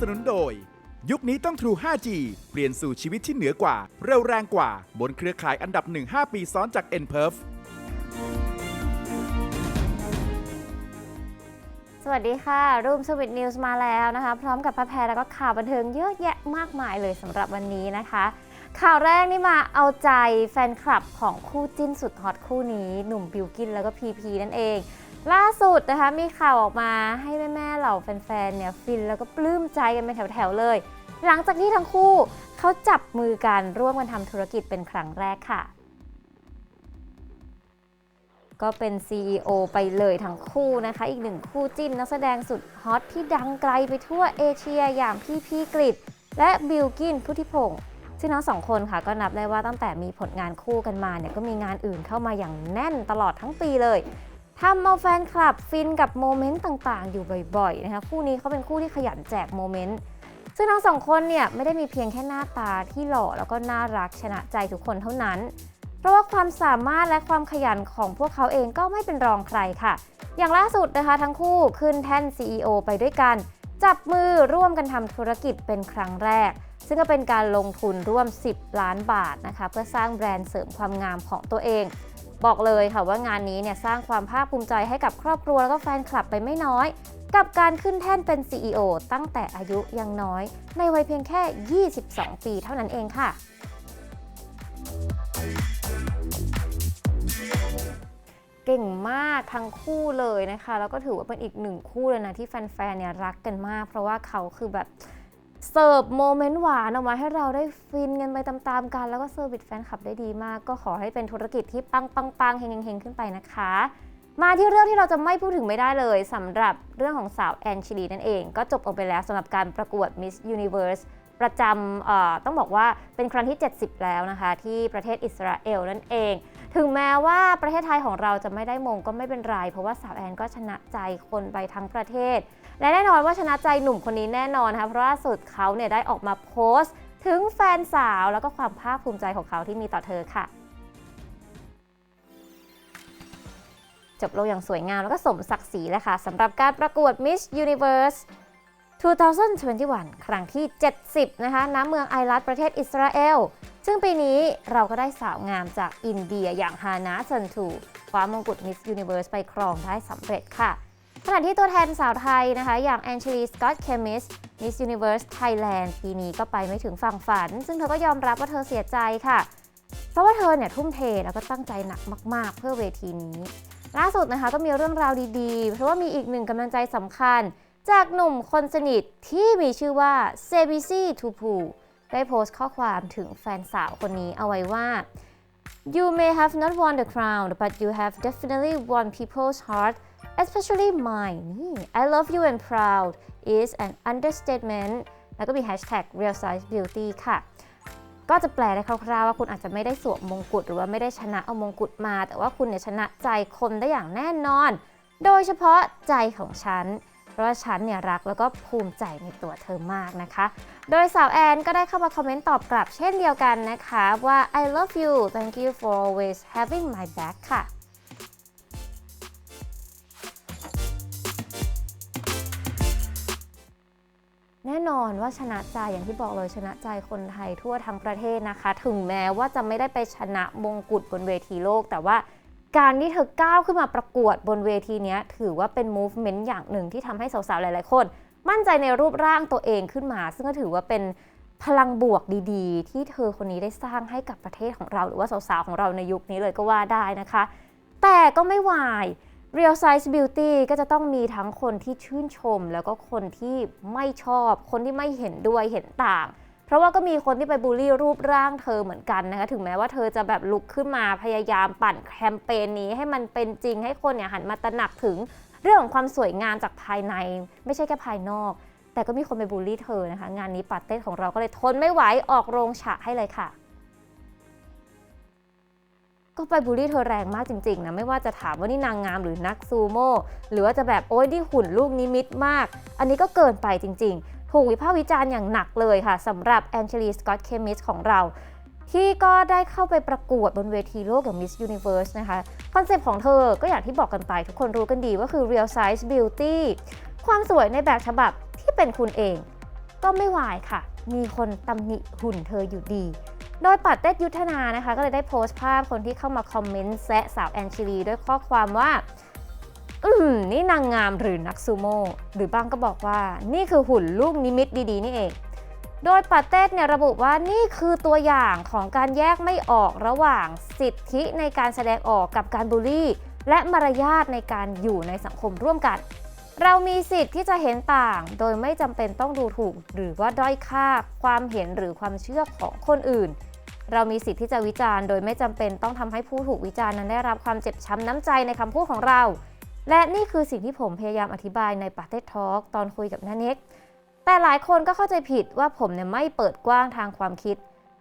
สนุนโดย ยุคนี้ต้อง True 5G เปลี่ยนสู่ชีวิตที่เหนือกว่า เร็วแรงกว่า บนเครือข่ายอันดับ 1 5 ปีซ้อนจาก n p e r f สวัสดีค่ะ รูมสวิตนิวส์มาแล้วนะคะ พร้อมกับพระแพรแล้วก็ข่าวบันเทิงเยอะแยะมากมายเลยสำหรับวันนี้นะคะ ข่าวแรกนี่มาเอาใจแฟนคลับของคู่จิ้นสุดฮอตคู่นี้ หนุ่มบิวกินแล้วก็พีพีนั่นเอง ล่าสุดนะคะมีข่าวออกมาให้แแฟนๆเนี่ยฟินแล้วก็ปลื้มใจกันเป็นแถวๆเลย หลังจากที่ทั้งคู่เขาจับมือกันร่วมกันทำธุรกิจเป็นครั้งแรกค่ะ ก็เป็น CEO ไปเลยทั้งคู่นะคะ อีกหนึ่งคู่จิ้นนักแสดงสุดฮอตที่ดังไกลไปทั่วเอเชียอย่างพี่พี่กฤษและบิลกินพุทธิพงศ์ซึ่งทั้งสองคนค่ะก็นับได้ว่าตั้งแต่มีผลงานคู่กันมาเนี่ยก็มีงานอื่นเข้ามาอย่างแน่นตลอดทั้งปีเลย ทำเอาแฟนคลับฟินกับโมเมนต์ต่างๆ อยู่บ่อยๆนะคะคู่นี้เขาเป็นคู่ที่ขยันแจกโมเมนต์ ซึ่งทั้งสองคนเนี่ยไม่ได้มีเพียงแค่หน้าตาที่หล่อแล้วก็น่ารักชนะใจทุกคนเท่านั้น เพราะว่าความสามารถและความขยันของพวกเขาเองก็ไม่เป็นรองใครค่ะ อย่างล่าสุดนะคะทั้งคู่ขึ้นแท่น CEO ไปด้วยกัน จับมือร่วมกันทำธุรกิจเป็นครั้งแรก ซึ่งก็เป็นการลงทุนร่วม 10 ล้านบาทนะคะเพื่อสร้างแบรนด์เสริมความงามของตัวเอง บอกเลยค่ะว่างานนี้เนี่ยสร้างความภาคภูมิใจให้กับครอบครัวแล้วก็แฟนคลับไปไม่น้อย กับการขึ้นแท่นเป็น CEO ตั้งแต่อายุยังน้อย ในวัยเพียงแค่ 22 ปีเท่านั้นเองค่ะเก่งมากทั้งคู่เลยนะคะ แล้วก็ถือว่าเป็นอีกหนึ่งคู่เลยนะที่แฟนๆเนี่ยรักกันมาก เพราะว่าเขาคือแบบ เสิร์ฟโมเมนต์หวานออกมาให้เราได้ฟินกันไปตามๆกัน แล้วก็เซอร์วิสแฟนคลับได้ดีมาก ก็ขอให้เป็นธุรกิจที่ปังปังปังๆเฮงเฮงขึ้นไปนะคะ มาที่เรื่องที่เราจะไม่พูดถึงไม่ได้เลยสำหรับเรื่องของสาวแอนชิลีนั่นเอง ก็จบลงไปแล้วสำหรับการประกวด Miss Universe ประจำต้องบอกว่าเป็นครั้งที่ 70 แล้วนะคะ ที่ประเทศอิสราเอลนั่นเอง ถึงแม้ว่าประเทศไทยของเราจะไม่ได้มงก็ไม่เป็นไร เพราะว่าสาวแอนก็ชนะใจคนไปทั้งประเทศ และแน่นอนว่าชนะใจหนุ่มคนนี้แน่นอนนะคะเพราะล่าสุดเขาเนี่ยได้ออกมาโพสต์ ถึงแฟนสาวแล้วก็ความภาคภูมิใจของเขาที่มีต่อเธอค่ะ จบลงอย่างสวยงามแล้วก็สมศักดิ์ศรีเลยค่ะสำหรับการประกวด Miss Universe 2021 ครั้งที่ 70 นะคะณเมืองไอรัตประเทศอิสราเอล ซึ่งปีนี้เราก็ได้สาวงามจากอินเดียอย่างฮานาซันทูคว้ามงกุฎ Miss Universe ไปครองได้สำเร็จค่ะ ขณะที่ตัวแทนสาวไทยนะคะ อย่างแอนเชลีสกอตเคมิส Miss Universe Thailand ปีนี้ก็ไปไม่ถึงฝั่งฝัน ซึ่งเธอก็ยอมรับว่าเธอเสียใจค่ะ เพราะว่าเธอเนี่ยทุ่มเทแล้วก็ตั้งใจหนักมากๆ เพื่อเวทีนี้ ล่าสุดนะคะก็มีเรื่องราวดีๆ เพราะว่ามีอีกหนึ่งกำลังใจสำคัญ จากหนุ่มคนสนิทที่มีชื่อว่าเซบิซี่ทูพูได้โพสต์ข้อความถึงแฟนสาวคนนี้เอาไว้ว่า You may have not won the crown but you have definitely won people's heart especially mine นี่ I love you and proud is an understatement แล้วก็มี hashtag real size beauty ค่ะ ก็จะแปลได้คร่าวๆว่าคุณอาจจะไม่ได้สวมมงกุฎหรือว่าไม่ได้ชนะเอามงกุฎมา แต่ว่าคุณเนี่ยชนะใจคนได้อย่างแน่นอน โดยเฉพาะใจของฉัน เพราะว่าฉันเนี่ยรักแล้วก็ภูมิใจในตัวเธอมากนะคะ โดยสาวแอนก็ได้เข้ามาคอมเมนต์ตอบกลับเช่นเดียวกันนะคะว่า I love you thank you for always having my back ค่ะ น่นอนว่าชนะใจอย่างที่บอกเลยชนะใจคนไทยทั่วทั้งประเทศนะคะ ถึงแม้ว่าจะไม่ได้ไปชนะมงกุฎบนเวทีโลก แต่ว่าการที่เธอก้าวขึ้นมาประกวดบนเวทีนี้ถือว่าเป็น movement อย่างหนึ่งที่ทำให้สาวๆ หลายๆ คน มั่นใจในรูปร่างตัวเองขึ้นมา ซึ่งก็ถือว่าเป็นพลังบวกดีๆ ที่เธอคนนี้ได้สร้างให้กับประเทศของเรา หรือว่าสาวๆ ของเราในยุคนี้เลยก็ว่าได้นะคะ แต่ก็ไม่วาย Real Size Beauty ก็จะต้องมีทั้งคนที่ชื่นชม แล้วก็คนที่ไม่ชอบ คนที่ไม่เห็นด้วยเห็นต่าง เพราะว่าก็มีคนที่ไปบูลลี่รูปร่างเธอเหมือนกันนะคะ ถึงแม้ว่าเธอจะแบบลุกขึ้นมาพยายามปั่นแคมเปญนี้ให้มันเป็นจริงให้คนเนี่ยหันมาตระหนักถึงเรื่องของความสวยงามจากภายใน ไม่ใช่แค่ภายนอก แต่ก็มีคนไปบูลลี่เธอนะคะ งานนี้ปาเต้ของเราก็เลยทนไม่ไหวออกโรงฉะให้เลยค่ะ ก็ไปบูลลี่เธอแรงมากจริงๆนะไม่ว่าจะถามว่านี่นางงามหรือนักซูโม่หรือว่าจะแบบโอ๊ยนี่หุ่นลูกนิมิตมาก อันนี้ก็เกินไปจริงๆ ถูกวิพากษ์วิจารณ์อย่างหนักเลยค่ะสำหรับแอนเจลีสกอตเคมิสของเรา ที่ก็ได้เข้าไปประกวดบนเวทีโลกอย่าง Miss Universe นะคะคอนเซปต์ของเธอก็อย่างที่บอกกันไป ทุกคนรู้กันดีว่าคือ real size beauty ความสวยในแบบฉบับที่เป็นคุณเอง ก็ไม่วายค่ะ มีคนตำหนิหุ่นเธออยู่ดี โดยปัดเต้ยุทธนานะคะ ก็เลยได้โพสต์ภาพคนที่เข้ามาคอมเมนต์แซะสาวแอนชิลี ด้วยข้อความว่า อืมนี่นางงามหรือนักซูโม่หรือบางก็บอกว่า นี่คือหุ่นลูกนิมิตดีๆ นี่เอง โดยปาเต้เนี่ยระบุว่านี่คือตัวอย่างของการแยกไม่ออกระหว่างสิทธิในการแสดงออกกับการบูลลี่ และมารยาทในการอยู่ในสังคมร่วมกันเรามีสิทธิ์ที่จะเห็นต่าง โดยไม่จำเป็นต้องดูถูก หรือว่าด้อยค่าความเห็นหรือความเชื่อของคนอื่น เรามีสิทธิ์ที่จะวิจารณ์โดยไม่จำเป็นต้องทำให้ผู้ถูกวิจารณ์นั้นได้รับความเจ็บช้ำน้ำใจในคำพูดของเรา และนี่คือสิ่งที่ผมพยายามอธิบายในปาเต้ทอล์กตอนคุยกับนาเน็กแต่หลายคนก็เข้าใจผิดว่าผมเนี่ยไม่เปิดกว้างทางความคิด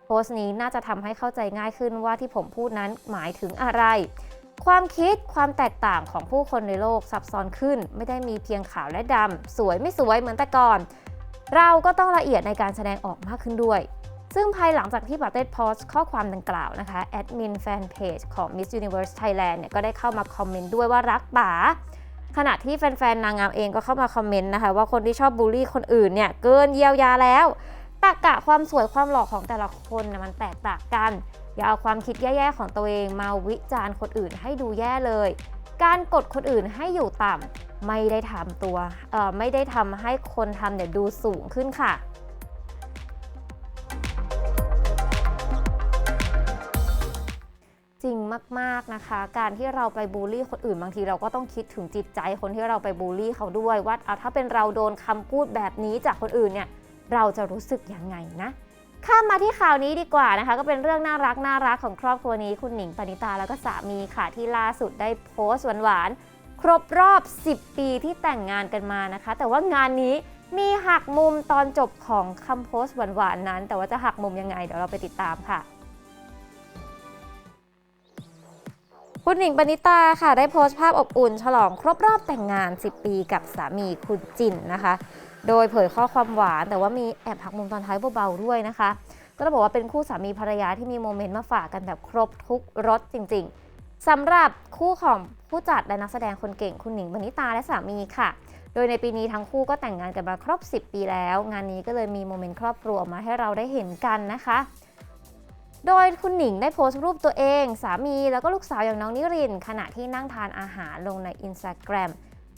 โพสต์นี้น่าจะทำให้เข้าใจง่ายขึ้นว่าที่ผมพูดนั้นหมายถึงอะไร ความคิดความแตกต่างของผู้คนในโลกซับซ้อนขึ้น ไม่ได้มีเพียงขาวและดำสวยไม่สวยเหมือนแต่ก่อน เราก็ต้องละเอียดในการแสดงออกมากขึ้นด้วย ซึ่งภายหลังจากที่ปาเต้โพสต์ข้อความดังกล่าวนะคะแอดมินแฟนเพจของ Miss Universe Thailand เนี่ยก็ได้เข้ามาคอมเมนต์ด้วยว่ารักป๋าขณะที่แฟนๆนางงามเองก็เข้ามาคอมเมนต์นะคะ ว่าคนที่ชอบบูลลี่คนอื่นเนี่ยเกินเยียวยาแล้วตากะความสวยความหล่อของแต่ละคนนะมันแตกต่างกัน อย่าเอาความคิดแย่ๆของตัวเองมาวิจารณ์คนอื่นให้ดูแย่เลย การกดคนอื่นให้อยู่ต่ำไม่ได้ทำตัวไม่ได้ทำให้คนทำเนี่ยดูสูงขึ้นค่ะ จริงมากๆนะคะ การที่เราไปบูลลี่คนอื่นบางทีเราก็ต้องคิดถึงจิตใจคนที่เราไปบูลลี่เขาด้วยว่าเอาถ้าเป็นเราโดนคำพูดแบบนี้จากคนอื่นเนี่ยเราจะรู้สึกยังไงนะข้ามมาที่ข่าวนี้ดีกว่านะคะ ก็เป็นเรื่องน่ารักน่ารักของครอบครัวนี้คุณหนิงปณิตาแล้วก็สามีค่ะที่ล่าสุดได้โพสต์หวานๆครบรอบ 10 ปีที่แต่งงานกันมานะคะ แต่ว่างานนี้มีหักมุมตอนจบของคำโพสต์หวานๆนั้น แต่ว่าจะหักมุมยังไง เดี๋ยวเราไปติดตามค่ะ คุณหนิงปณิตาค่ะ ได้โพสต์ภาพอบอุ่น ฉลองครบรอบแต่งงาน 10 ปีกับสามีคุณจินนะคะ โดยเผยข้อความหวาน แต่ว่ามีแอบหักมุมตอนท้ายเบาๆด้วยนะคะ ก็ต้องบอกว่าเป็นคู่สามีภรรยาที่มีโมเมนต์มาฝากกันแบบครบทุกรสจริงๆสำหรับคู่ของผู้จัดและนักแสดงคนเก่งคุณหนิงปณิตาและสามีค่ะ โดยในปีนี้ทั้งคู่ก็แต่งงานกันมาครบ 10 ปีแล้ว งานนี้ก็เลยมีโมเมนต์ครอบครัวมาให้เราได้เห็นกันนะคะ โดยคุณหนิงได้โพสต์รูปตัวเอง สามีแล้วก็ลูกสาวอย่างน้องนิริน ขณะที่นั่งทานอาหารลงใน Instagram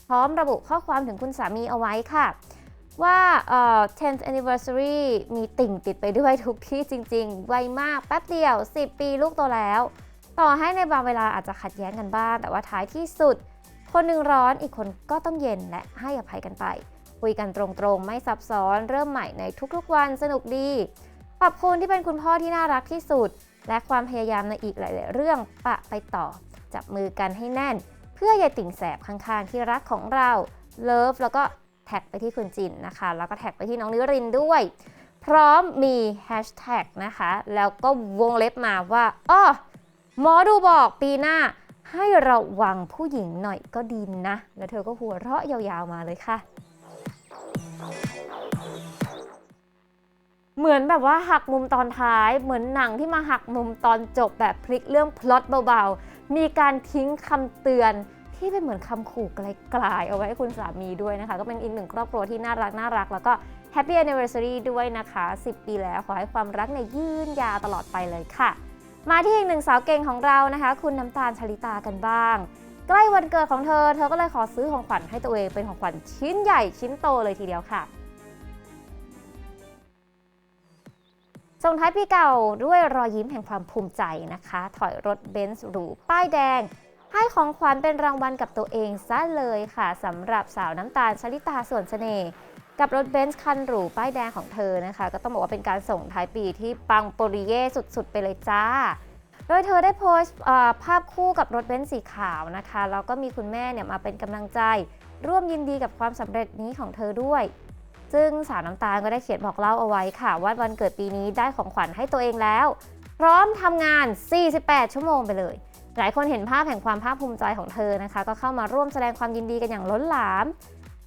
พร้อมระบุข้อความถึงคุณสามีเอาไว้ค่ะ ว่าเอ่อ 10th anniversary มีติ่งติดไปด้วยทุกที่จริงๆ ไวมากแป๊บเดียว 10 ปีลูกโตแล้ว ต่อให้ในบางเวลาอาจจะขัดแย้งกันบ้าง แต่ว่าท้ายที่สุด คนหนึ่งร้อนอีกคนก็ต้องเย็นและให้อภัยกันไป คุยกันตรงๆ ไม่ซับซ้อน เริ่มใหม่ในทุกๆวันสนุกดี ขอบคุณที่เป็นคุณพ่อที่น่ารักที่สุด และความพยายามในอีกหลาย ๆ เรื่องปะไปต่อ จับมือกันให้แน่น เพื่อยายติ่งแสบข้าง ๆ ที่รักของเราเลิฟแล้วก็แท็กไปที่คุณจินนะคะ แล้วก็แท็กไปที่น้องนิรินด้วย พร้อมมีแฮชแท็กนะคะ แล้วก็วงเล็บมาว่าอ้อหมอดูบอกปีหน้าให้ระวังผู้หญิงหน่อยก็ดีนะ แล้วเธอก็หัวเราะยาวๆมาเลยค่ะ เหมือนแบบว่าหักมุมตอนท้าย เหมือนหนังที่มาหักมุมตอนจบแบบพลิกเรื่องพล็อตเบาๆ มีการทิ้งคำเตือนที่เป็นเหมือนคำขู่ไกลๆเอาไว้ให้คุณสามีด้วยนะคะ ก็เป็นอีกหนึ่งครอบครัวที่น่ารักน่ารัก แล้วก็ Happy Anniversary ด้วยนะคะ 10 ปีแล้วขอให้ความรักเนี่ยยืนยาวตลอดไปเลยค่ะ มาที่อีกหนึ่งสาวเก่งของเรานะคะ คุณน้ำตาลชลิตากันบ้าง ใกล้วันเกิดของเธอ เธอก็เลยขอซื้อของขวัญให้ตัวเองเป็นของขวัญชิ้นใหญ่ชิ้นโตเลยทีเดียวค่ะ ส่งท้ายปีเก่าด้วยรอยยิ้มแห่งความภูมิใจนะคะ ถอยรถเบนซ์หรูป้ายแดง ให้ของขวัญเป็นรางวัลกับตัวเองซะเลยค่ะสำหรับสาวน้ำตาลชลิตาส่วนเสน่ห์กับรถเบนซ์คันหรูป้ายแดงของเธอนะคะ ก็ต้องบอกว่าเป็นการส่งท้ายปีที่ปังโปริเย่สุดๆ ไปเลยจ้า โดยเธอได้โพสต์ภาพคู่กับรถเบนซ์สีขาวนะคะแล้วก็มีคุณแม่เนี่ยมาเป็นกำลังใจ ร่วมยินดีกับความสำเร็จนี้ของเธอด้วย ซึ่งสาวน้ำตาลก็ได้เขียนบอกเล่าเอาไว้ค่ะ ว่าวันเกิดปีนี้ได้ของขวัญให้ตัวเองแล้ว พร้อมทำงาน 48 ชั่วโมงไปเลย หลายคนเห็นภาพแห่งความภาคภูมิใจของเธอนะคะ ก็เข้ามาร่วมแสดงความยินดีกันอย่างล้นหลาม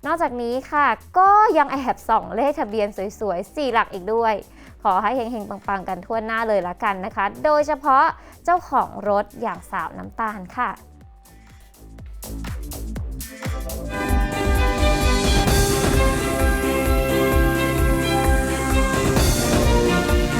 นอกจากนี้ค่ะ ก็ยังแอบส่องเลขทะเบียนสวยๆ 4 หลักอีกด้วย ขอให้เฮงๆ ปังๆ กันทั่วหน้าเลยละกันนะคะ โดยเฉพาะเจ้าของรถอย่างสาวน้ำตาลค่ะ